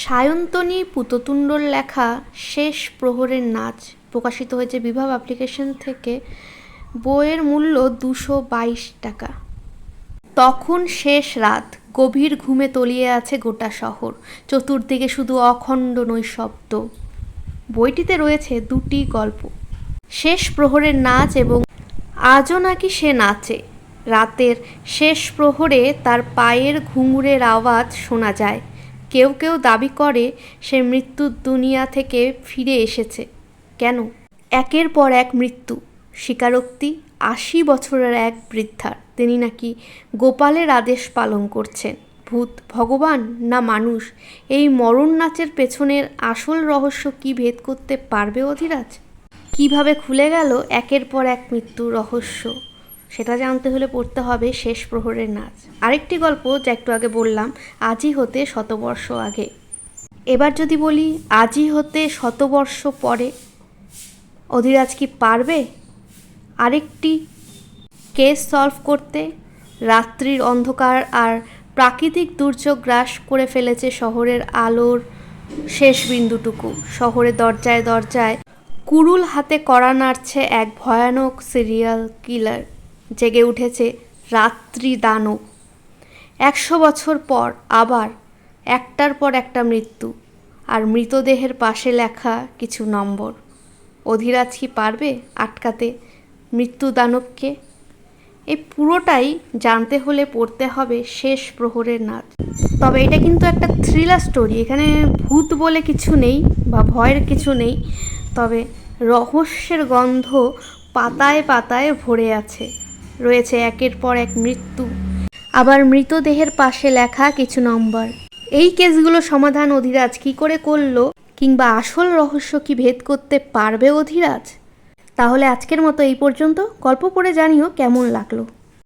সায়ন্তনী পুততুণ্ডর লেখা শেষ প্রহরের নাচ প্রকাশিত হয়েছে বিভা অ্যাপ্লিকেশন থেকে। বইয়ের মূল্য দুশো বাইশ টাকা। তখন শেষ রাত। গভীর ঘুমে তলিয়ে আছে গোটা শহর। চতুর্দিকে শুধু অখণ্ড নৈশব্দ। বইটিতে রয়েছে দুটি গল্প। শেষ প্রহরের নাচ এবং আজও নাকি সে নাচে। রাতের শেষ প্রহরে তার পায়ের ঘুঙুরের আওয়াজ শোনা যায়। কেউ কেউ দাবি করে সে মৃত্যুর দুনিয়া থেকে ফিরে এসেছে। কেন? একের পর এক মৃত্যু, স্বীকারোক্তি, আশি বছরের এক বৃদ্ধার। তিনি নাকি গোপালের আদেশ পালন করছেন। ভূত, ভগবান না মানুষ? এই মরণ নাচের পেছনের আসল রহস্য কি ভেদ করতে পারবে অধিরাজ? কীভাবে খুলে গেল একের পর এক মৃত্যুর রহস্য? সেটা জানতে হলে পড়তে হবে শেষ প্রহরের নাচ। আরেকটি গল্প যা একটু আগে বললাম, আজই হতে শতবর্ষ আগে। এবার যদি বলি, আজই হতে শতবর্ষ পরে, অধিরাজ কি পারবে? আরেকটি কেস সলভ করতে, রাত্রির অন্ধকার আর প্রাকৃতিক দুর্যোগ গ্রাস করে ফেলেছে শহরের আলোর শেষ বিন্দুটুকু। শহরের দরজায় দরজায় কুরুল হাতে কড়া নাড়ছে এক ভয়ানক সিরিয়াল কিলার জেগে উঠেছে রাত্রি দানব একশো বছর পর আবার একটার পর একটা মৃত্যু আর মৃতদেহের পাশে লেখা কিছু নম্বর। অধিরাজ কি পারবে আটকাতে মৃত্যু দানবকে এই পুরোটাই জানতে হলে পড়তে হবে শেষ প্রহরের নাচ। তবে এটা কিন্তু একটা থ্রিলার স্টোরি এখানে ভূত বলে কিছু নেই বা ভয়ের কিছু নেই, তবে রহস্যের গন্ধ পাতায় পাতায় ভরে আছে। রয়েছে একের পর এক মৃত্যু। আবার মৃতদেহের পাশে লেখা কিছু নম্বর। এই কেসগুলো সমাধান অধিরাজ কি করে করল কিংবা আসল রহস্য কি ভেদ করতে পারবে অধিরাজ? তাহলে আজকের মতো এই পর্যন্ত। গল্প করে জানিও কেমন লাগল।